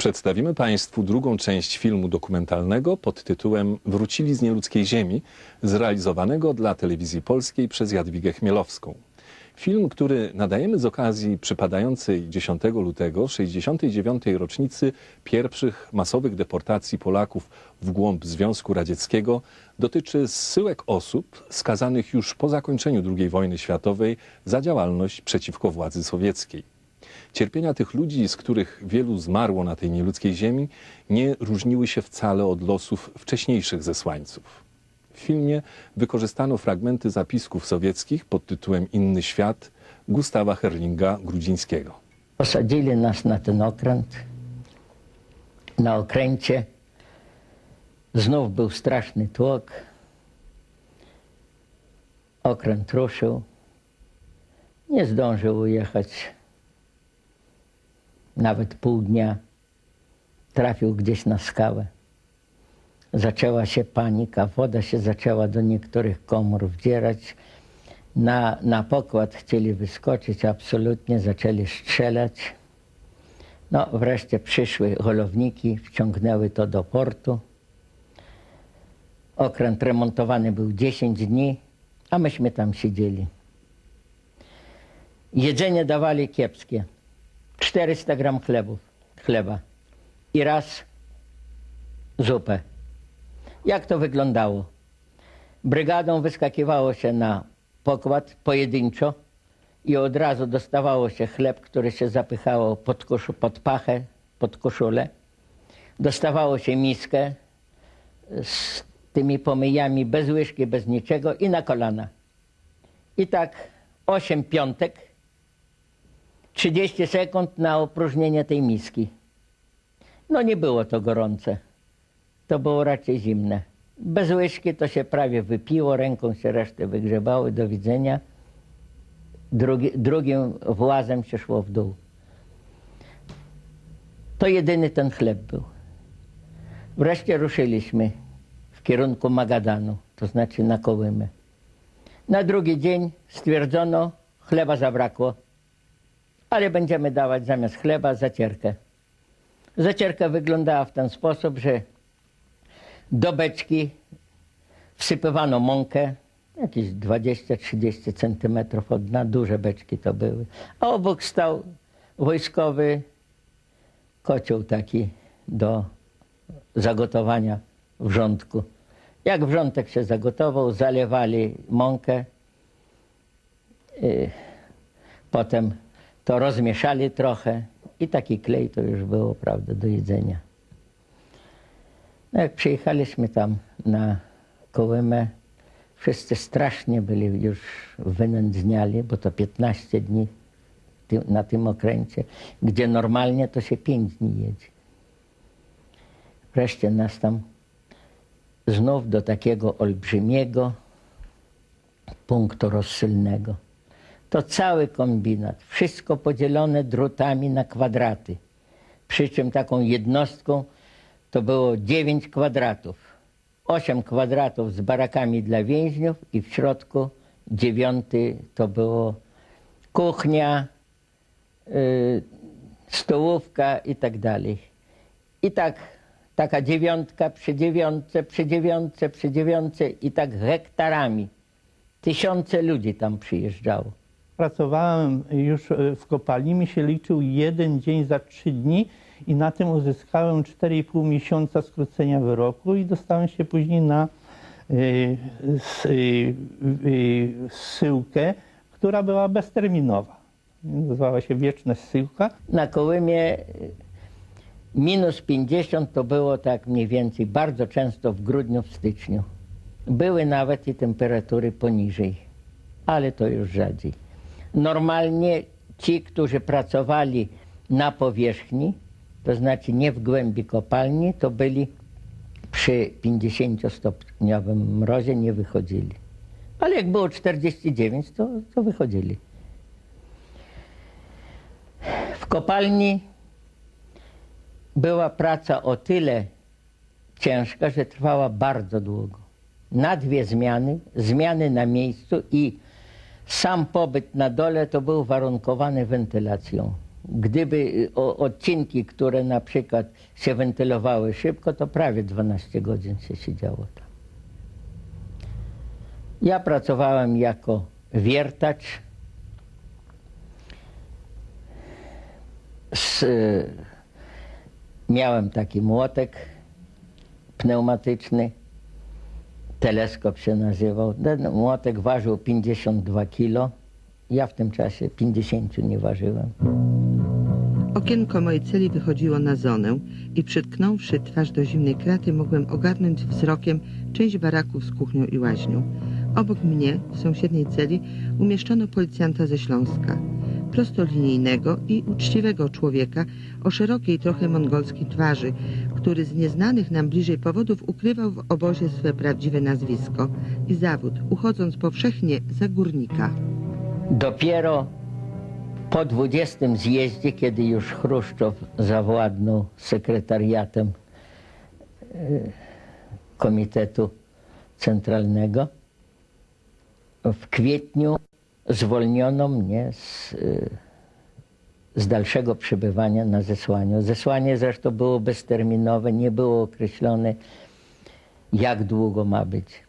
Przedstawimy Państwu drugą część filmu dokumentalnego pod tytułem Wrócili z nieludzkiej ziemi, zrealizowanego dla telewizji polskiej przez Jadwigę Chmielowską. Film, który nadajemy z okazji przypadającej 10 lutego 69. rocznicy pierwszych masowych deportacji Polaków w głąb Związku Radzieckiego, dotyczy zsyłek osób skazanych już po zakończeniu II wojny światowej za działalność przeciwko władzy sowieckiej. Cierpienia tych ludzi, z których wielu zmarło na tej nieludzkiej ziemi, nie różniły się wcale od losów wcześniejszych zesłańców. W filmie wykorzystano fragmenty zapisków sowieckich pod tytułem Inny świat Gustawa Herlinga Grudzińskiego. Posadzili nas na ten okręt. Na okręcie znów był straszny tłok. Okręt ruszył. Nie zdążył ujechać nawet pół dnia. Trafił gdzieś na skałę. Zaczęła się panika, woda się zaczęła do niektórych komór wdzierać. Na, na pokład chcieli wyskoczyć, absolutnie zaczęli strzelać. No, wreszcie przyszły holowniki, wciągnęły to do portu. Okręt remontowany był 10 dni, a myśmy tam siedzieli. Jedzenie dawali kiepskie. 400 gram chlebów, chleba i raz zupę. Jak to wyglądało? Brygadą wyskakiwało się na pokład pojedynczo i od razu dostawało się chleb, który się zapychało pod, koszu, pod pachę, pod koszulę. Dostawało się miskę z tymi pomyjami, bez łyżki, bez niczego i na kolana. I tak 8 piątek, 30 sekund na opróżnienie tej miski. No nie było to gorące. To było raczej zimne. Bez łyżki to się prawie wypiło, ręką się resztę wygrzebały, do widzenia. Drugi, drugim włazem się szło w dół. To jedyny ten chleb był. Wreszcie ruszyliśmy w kierunku Magadanu, to znaczy na Kołymę. Na drugi dzień stwierdzono, chleba zabrakło, ale będziemy dawać zamiast chleba zacierkę. Zacierka wyglądała w ten sposób, że do beczki wsypywano mąkę, jakieś 20-30 centymetrów od dna, duże beczki to były. A obok stał wojskowy kocioł taki do zagotowania wrzątku. Jak wrzątek się zagotował, zalewali mąkę, y, potem to rozmieszali trochę i taki klej to już było, prawda, do jedzenia. No jak przyjechaliśmy tam na Kołymę, wszyscy strasznie byli już wynędzniali, bo to 15 dni na tym okręcie, gdzie normalnie to się 5 dni jedzie. Wreszcie nas tam znów do takiego olbrzymiego punktu rozsylnego. To cały kombinat, wszystko podzielone drutami na kwadraty. Przy czym taką jednostką to było 9 kwadratów. 8 kwadratów z barakami dla więźniów i w środku dziewiąty to było kuchnia, y, stołówka i tak dalej. I tak taka dziewiątka przy dziewiątce, przy dziewiątce, przy dziewiątce i tak hektarami. Tysiące ludzi tam przyjeżdżało. Pracowałem już e, w kopalni, mi się liczył jeden dzień za trzy dni i na tym uzyskałem 4,5 miesiąca skrócenia wyroku i dostałem się później na y, y, zsyłkę, która była bezterminowa. Nazywała się wieczna zsyłka. Na Kołymie minus 50 to było tak mniej więcej bardzo często w grudniu, w styczniu. Były nawet i temperatury poniżej, ale to już rzadziej. Normalnie ci, którzy pracowali na powierzchni, to znaczy nie w głębi kopalni, to byli przy 50-stopniowym mrozie, nie wychodzili. Ale jak było 49, to, to wychodzili. W kopalni była praca o tyle ciężka, że trwała bardzo długo. Na dwie zmiany, zmiany na miejscu i sam pobyt na dole to był warunkowany wentylacją. Gdyby y, odcinki, które na przykład się wentylowały szybko, to prawie 12 godzin się siedziało tam. Ja pracowałem jako wiertacz. Z, y, miałem taki młotek pneumatyczny, teleskop się nazywał. Ten młotek ważył 52 kilo. Ja w tym czasie 50 nie ważyłem. Okienko mojej celi wychodziło na zonę i przytknąwszy twarz do zimnej kraty mogłem ogarnąć wzrokiem część baraków z kuchnią i łaźnią. Obok mnie, w sąsiedniej celi, umieszczono policjanta ze Śląska. Prostolinijnego i uczciwego człowieka o szerokiej, trochę mongolskiej twarzy, który z nieznanych nam bliżej powodów ukrywał w obozie swe prawdziwe nazwisko i zawód, uchodząc powszechnie za górnika. Dopiero po 20 zjeździe, kiedy już Chruszczow zawładnął sekretariatem y, Komitetu Centralnego, w kwietniu zwolniono mnie z, z dalszego przebywania na zesłaniu. Zesłanie zresztą było bezterminowe, nie było określone, jak długo ma być.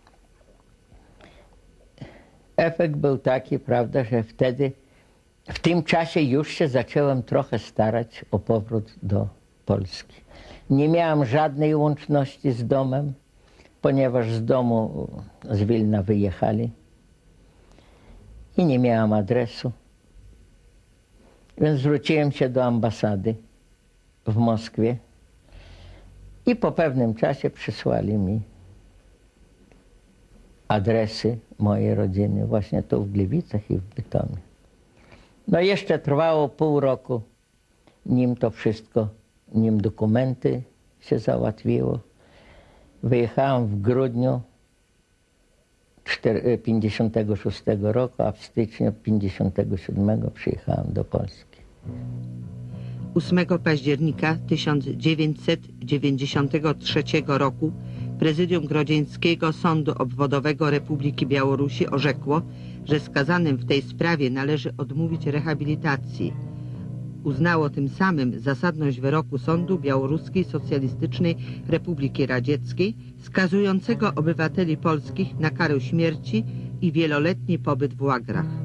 Efekt był taki, prawda, że wtedy, w tym czasie już się zacząłem trochę starać o powrót do Polski. Nie miałem żadnej łączności z domem, ponieważ z domu z Wilna wyjechali i nie miałem adresu. Więc zwróciłem się do ambasady w Moskwie i po pewnym czasie przysłali mi adresy mojej rodziny, właśnie tu w Gliwicach i w Bytomie. No jeszcze trwało pół roku, nim to wszystko, nim dokumenty się załatwiło. Wyjechałem w grudniu 56 roku, a w styczniu 57 przyjechałem do Polski. 8 października 1993 roku Prezydium Grodzieńskiego Sądu Obwodowego Republiki Białorusi orzekło, że skazanym w tej sprawie należy odmówić rehabilitacji. Uznało tym samym zasadność wyroku Sądu Białoruskiej Socjalistycznej Republiki Radzieckiej skazującego obywateli polskich na karę śmierci i wieloletni pobyt w łagrach.